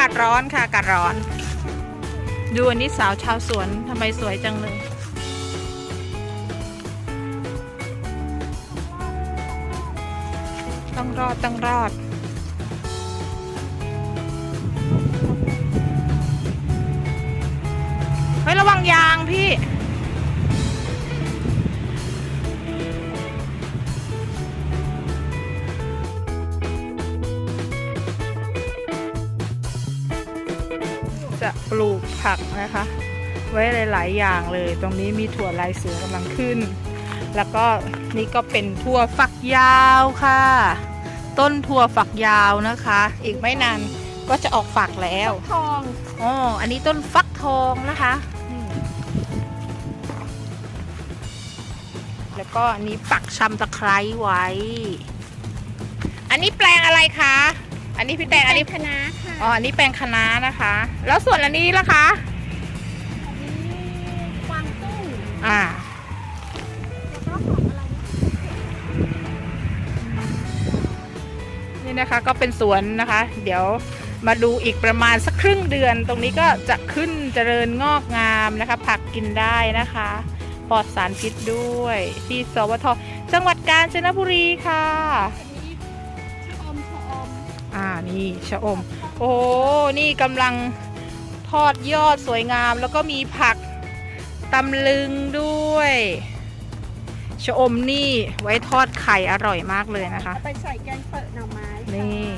ากาศร้อนค่ะ อากาศร้อน ดูอันนี้สาวชาวสวนทำไมสวยจังเลย ต้องรอด ต้องรอด เฮ้ย ระวังยางพี่ จะปลูกผักนะคะ ไว้หลาย ๆ อย่างเลย ตรงนี้มีถั่วลายเสือกำลังขึ้น แล้วก็นี่ก็เป็นถั่วฝักยาวค่ะ ต้นถั่วฝักยาวนะคะ อีกไม่นานก็จะออกฝักแล้วทองอ๋ออันนี้ต้นฟักทองนะคะนี่แล้วก็อันนี้ปักชำตะไคร้ไว้ อันนี้แปลงอะไรคะ อันนี้พี่แตงอันนี้คณะค่ะอ๋อ อันนี้แปลงคะน้านะคะ แล้วส่วนอันนี้ล่ะคะ อันนี้กวางตุ้งอ่า แล้วก็ผักอะไรนะนี่นะคะก็เป็นสวนนะคะ เดี๋ยวมาดูอีกประมาณสักครึ่งเดือน ตรงนี้ก็จะขึ้นเจริญงอกงามนะคะ ผักกินได้นะคะปลอดสารพิษด้วย ที่สวทจังหวัดกาญจนบุรีค่ะอันนี้ชะอมชะอมอ่า นี่ชะอม โอ้โหนี่กำลังทอดยอดสวยงาม แล้วก็มีผักตำลึงด้วยชะอมนี่ไว้ทอดไข่อร่อยมากเลยนะคะเอาไปใส่แกงเปิดหน่อไม้ค่ะนี่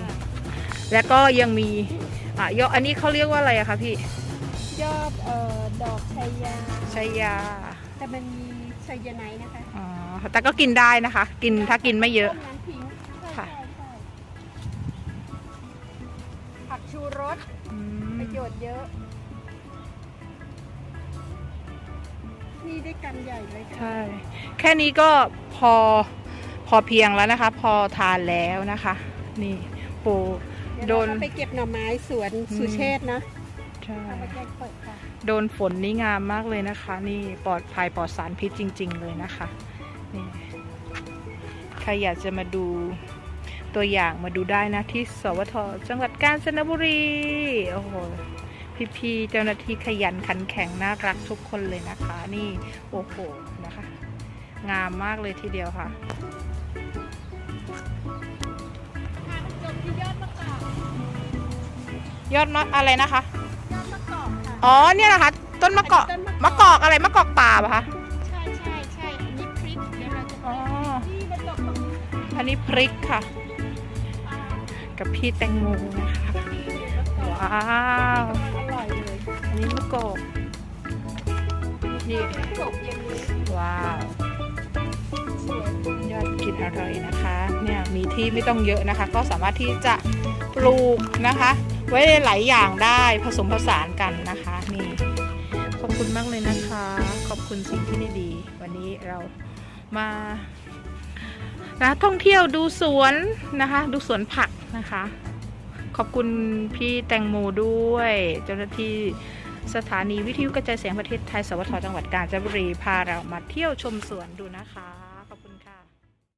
แล้วก็ยังมีอะยอดอันนี้เขาเรียกว่าอะไรอะคะพี่ยอดเอ่อดอกชายาชัยยา แต่มันมีชายาไนท์นะคะอ๋อแต่ก็กินได้นะคะ กินถ้ากินไม่เยอะ ต้น้ำทิ้งใช่ค่ะ ใช่ ผักชูรสอืมประโยชน์เยอะ นี่ได้กันใหญ่เลยค่ะ ใช่ แค่นี้ก็พอพอเพียงแล้วนะคะ พอทานแล้วนะคะ นี่ปูเดี๋ยวโดนเราก็ไปเก็บหน่อไม้สวนอืมสุเชษฐ์นะใช่ เอามาแกงเปิดค่ะ โดนฝนนี่งามมากเลยนะคะ นี่ปลอดภัยปลอดสารพิษจริง ๆ เลยนะคะนี่ใครอยากจะมาดู ตัวอย่างมาดูได้นะที่สวทจังหวัดกาญจนบุรี โอ้โห พี่ๆเจ้าหน้าที่ขยันขันแข็งน่ารักทุกคนเลยนะคะ นี่โอ้โหนะคะ งามมากเลยทีเดียวค่ะจบที่ยอดมะกอกยอดมะอะไรนะคะ ยอดมะกอกค่ะ อ๋อ เนี่ยนะคะ ต้นมะกอกต้นมะกอกอะไรมะกอกป่าปะคะ ใช่ใช่ใช่อันนี้พริกเดี๋ยวเราจะอ๋อ ที่มันตกตรงนี้อันนี้พริกค่ะอ่า กับพี่แตงโมนะคะว้าวอร่อยเลยอันนี้มะกกนี่จบนี้ว้าวยยอดกินอร่อยนะคะ เนี่ยมีที่ไม่ต้องเยอะนะคะ ก็สามารถที่จะปลูกนะคะ ไว้หลายอย่างได้ผสมผสานกันนะคะนี่ขอบคุณมากเลยนะคะ ขอบคุณสิ่งที่ดีๆวันนี้เรามานะท่องเที่ยวดูสวนนะคะ ดูสวนผัก นะคะ ขอบคุณพี่แตงโมด้วย เจ้าหน้าที่สถานีวิทยุกระจายเสียงประเทศไทย สวทจังหวัดกาญจนบุรี พาเรามาเที่ยวชมสวนดูนะคะ